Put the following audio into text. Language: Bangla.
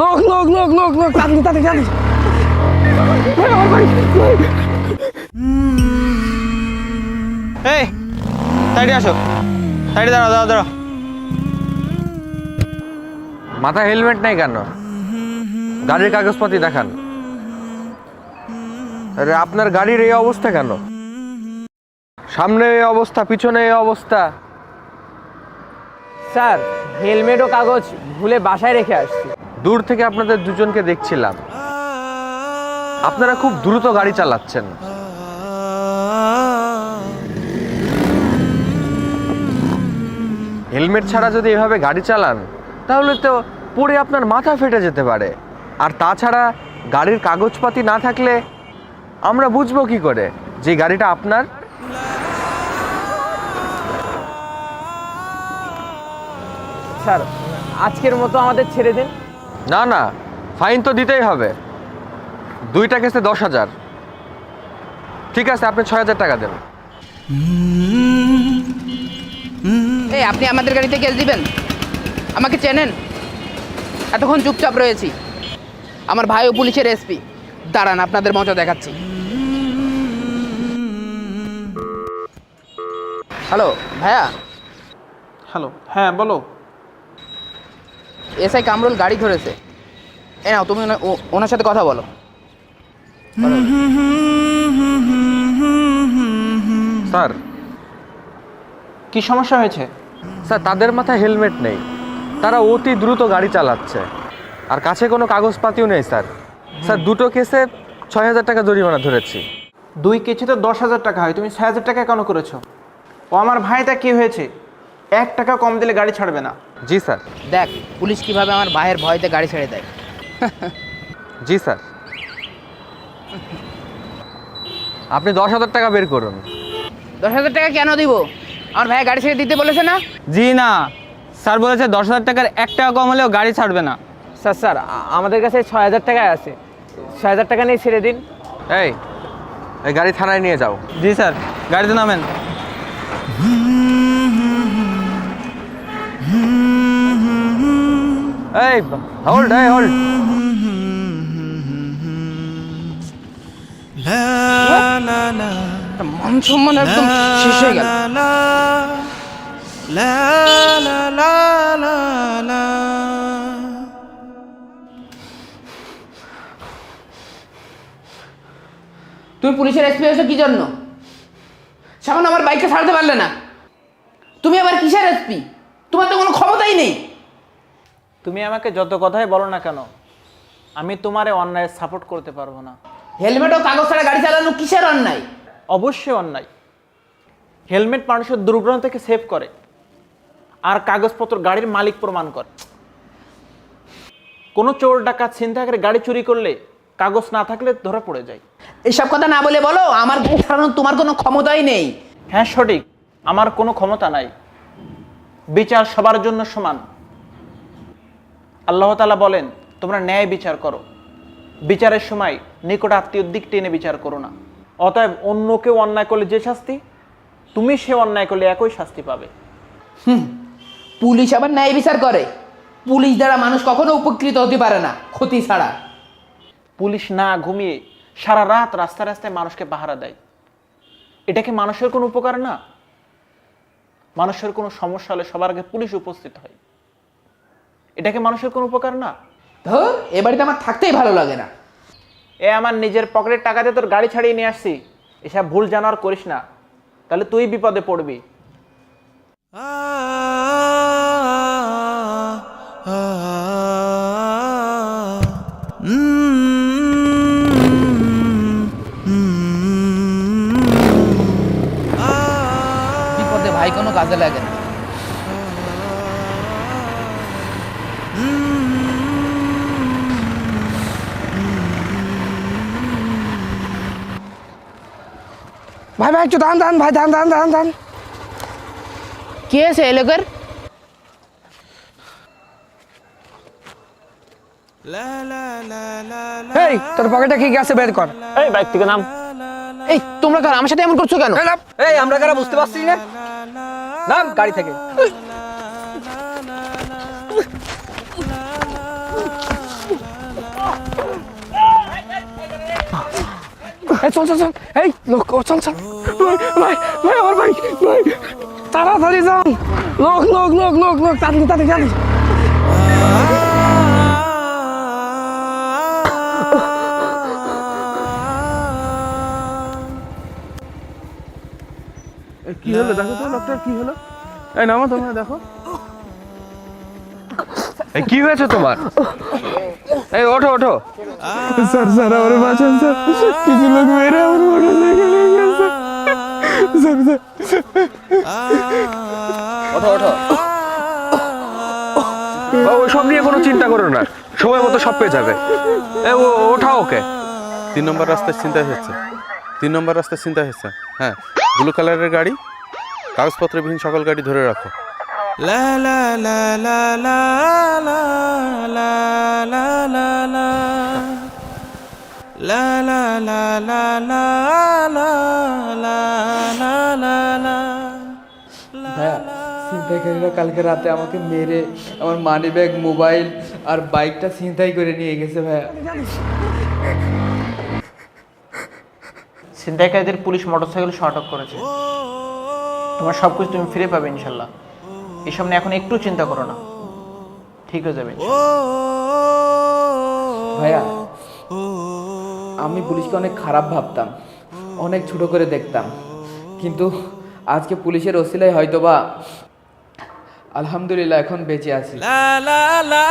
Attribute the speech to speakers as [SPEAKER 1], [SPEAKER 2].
[SPEAKER 1] লোক লোক লোক লোক লোক তাড়াতাড়ি তাড়াতাড়ি।
[SPEAKER 2] এই সাইডে আসো। সাইডে দাঁড়াও দাঁড়াও দাঁড়াও।
[SPEAKER 3] মাথায় হেলমেট নেই কেন? গাড়ির কাগজপাতি দেখান। আরে আপনার গাড়ির এই অবস্থা কেন? সামনে এই অবস্থা পিছনে এই অবস্থা।
[SPEAKER 1] স্যার হেলমেট ও কাগজ ভুলে বাসায় রেখে আসছি।
[SPEAKER 3] দূর থেকে আপনাদের দুজনকে দেখছিলাম। আপনারা খুব দ্রুত গাড়ি চালাচ্ছেন। হেলমেট ছাড়া যদি এভাবে গাড়ি চালান, তাহলে তো পড়ে আপনার মাথা ফেটে যেতে পারে। আর তাছাড়া গাড়ির কাগজপাতি না থাকলে আমরা বুঝব কি করে যে গাড়িটা আপনার?
[SPEAKER 1] স্যার, আজকের মতো আমাদের ছেড়ে দিন।
[SPEAKER 3] না না ফাইন তো দিতেই হবে। দুইটা কেসে দশ হাজার। ঠিক আছে আপনি ছয় হাজার টাকা দেন।
[SPEAKER 4] এই আপনি আমাদের গাড়িতে কেস দিবেন? আমাকে চেনেন? এতক্ষণ চুপচাপ রয়েছি। আমার ভাই ও পুলিশের এসপি দাঁড়ান আপনাদের মজা দেখাচ্ছি। হ্যালো ভাইয়া?
[SPEAKER 2] হ্যালো হ্যাঁ বলো।
[SPEAKER 4] এসআই কামরুল গাড়ি ধরেছে। এ নাও তুমি ওনার সাথে কথা বলো।
[SPEAKER 3] স্যার
[SPEAKER 2] কি সমস্যা হয়েছে?
[SPEAKER 3] স্যার তাদের মাথায় হেলমেট নেই। তারা অতি দ্রুত গাড়ি চালাচ্ছে। আর কাছে কোনো কাগজপাতিও নেই স্যার। স্যার দুটো কেসে ছয় হাজার টাকা জরিমানা ধরেছি।
[SPEAKER 2] দুই কেজি তো দশ হাজার টাকা হয়। তুমি ছয় হাজার টাকা কেন করেছ? ও আমার ভাইটা কি হয়েছে? এক টাকা কম দিলে গাড়ি ছাড়বে না।
[SPEAKER 3] জি স্যার।
[SPEAKER 4] দেখ পুলিশ কীভাবে আমার ভাইয়ের ভয়তে গাড়ি ছেড়ে দেয়।
[SPEAKER 3] জি স্যার। আপনি দশ হাজার টাকা বের করুন।
[SPEAKER 4] দশ হাজার টাকা কেন দিব? আমার ভাই গাড়ি ছেড়ে দিতে বলেছে না?
[SPEAKER 5] জি না। স্যার বলেছে দশ হাজার টাকার এক টাকা কম হলেও গাড়ি ছাড়বে না।
[SPEAKER 1] স্যার স্যার আমাদের কাছে ছয় হাজার টাকায় আছে। ছয় হাজার টাকা নিয়ে ছেড়ে দিন।
[SPEAKER 3] এই এই গাড়ি থানায় নিয়ে যাও।
[SPEAKER 5] জি স্যার। গাড়িতে নামেন।
[SPEAKER 3] এই হোল্ড এই হোল্ড
[SPEAKER 4] মান সম্মান একদম শেষ হয়ে গেল তুমি পুলিশের এসপি হয়েছো কি জন্য? সামান্য আমার বাইকটা ছাড়তে পারলে না। তুমি আবার কিসের এসপি তোমার তো কোনো ক্ষমতাই নেই।
[SPEAKER 5] তুমি আমাকে যত কথাই বলো না কেন আমি তোমারে অন্যায় সাপোর্ট করতে পারব না।
[SPEAKER 4] হেলমেট ও কাগজ ছাড়া গাড়ি চালানো কিসের অন্যায়?
[SPEAKER 5] অবশ্যই অন্যায়। হেলমেট মানুষের দুর্ঘটনা থেকে সেভ করে আর কাগজপত্র গাড়ির মালিক প্রমাণ করে। কোনো চোর ডাকাত ছিনতাইকারী গাড়ি চুরি করলে কাগজ না থাকলে ধরা পড়ে যায়।
[SPEAKER 4] এসব কথা না বলে বলো আমার গাড়ি ছাড়ানোর তোমার কোনো ক্ষমতাই নেই।
[SPEAKER 5] হ্যাঁ সঠিক। আমার কোনো ক্ষমতা নাই। বিচার সবার জন্য সমান। আল্লাহ তালা বলেন তোমরা ন্যায় বিচার করো। বিচারের সময় নিকট আত্মীয়র দিক টেনে বিচার করো না। অতএব অন্য কেউ অন্যায় করলে যে শাস্তি তুমি সে অন্যায় করলে একই শাস্তি পাবে।
[SPEAKER 4] হুম পুলিশ আবার ন্যায় বিচার করে। পুলিশ দ্বারা মানুষ কখনো উপকৃত হতে পারে না ক্ষতি ছাড়া।
[SPEAKER 5] পুলিশ না ঘুমিয়ে সারা রাত রাস্তায় রাস্তায় মানুষকে পাহারা দেয়। এটা কি মানুষের কোনো উপকার না? মানুষের কোনো সমস্যা হলে সবার আগে পুলিশ উপস্থিত হয়। এটা কি মানুষের কোনো উপকার না?
[SPEAKER 4] ধর এ বাড়িতে আমার থাকতেই ভালো লাগে না।
[SPEAKER 5] এ আমার নিজের পকেটের টাকাতে তোর গাড়ি ছাড়িয়ে নিয়ে আসছি। এসব ভুল জানার করিস না। তাহলে তুই বিপদে পড়বি।
[SPEAKER 4] বিপদে ভাই কোনো কাজে লাগে না।
[SPEAKER 1] ভাই ভাই একটু দান দান ভাই দান দান দান দান
[SPEAKER 4] কে আছে এ লোকের
[SPEAKER 1] এই তোর পকেটে কি গেছে বের কর।
[SPEAKER 5] এই বাইক থেকে নাম।
[SPEAKER 4] এই তোমরা কার? আমার সাথে এমন করছ কেন?
[SPEAKER 1] এই এই আমরা কারা বুঝতে পারছি না? নাম গাড়ি থেকে। এই চল চল চল। এই লোক ও চল চল। ভাই ভাই ভাই আমার ভাই ভাই। তাড়াতাড়ি যান। লোক লোক লোক লোক লোক তাড়াতাড়ি তাড়াতাড়ি তাড়াতাড়ি।
[SPEAKER 3] কি হলো? দেখো তো ডক্টর কি হলো? এই নামো তোমরা দেখো। এই কি হয়েছে তোমার? এই ওঠো ওঠো।
[SPEAKER 1] স্যার স্যার আমার বাঁচান স্যার। কিছু লোক মেরে আমার মোটর সাইকেল নিয়ে গেছে স্যার। স্যার
[SPEAKER 3] ওঠো ওঠো। ও সব নিয়ে কোনো চিন্তা করো না। সময় মতো সব পেয়ে যাবে। এ ও ওঠাও ওকে।
[SPEAKER 6] তিন নম্বর রাস্তায় চিন্তা হচ্ছে। তিন নম্বর রাস্তায় চিন্তা হচ্ছে। হ্যাঁ ব্লু কালারের গাড়ি কাগজপত্রবিহীন সকল গাড়ি ধরে রাখো।
[SPEAKER 7] ভাইয়া ছিনতাইকারীরা কালকে রাতে আমাকে মেরে আমার মানি ব্যাগ মোবাইল আর বাইকটা ছিনতাই করে নিয়ে গেছে ভাইয়া
[SPEAKER 5] ছিনতাইকারীদের পুলিশ মোটরসাইকেল আটক করেছে তোমার সব কিছু তুমি ফিরে পাবে ইনশাল্লাহ এসব নিয়ে এখন একটু চিন্তা করো না ঠিক হয়ে যাবে
[SPEAKER 7] ভাইয়া আমি পুলিশকে অনেক খারাপ ভাবতাম অনেক ছোট করে দেখতাম কিন্তু আজকে পুলিশের ওসিলায় হয়তোবা আলহামদুলিল্লাহ এখন বেঁচে আছি
[SPEAKER 6] লা লা লা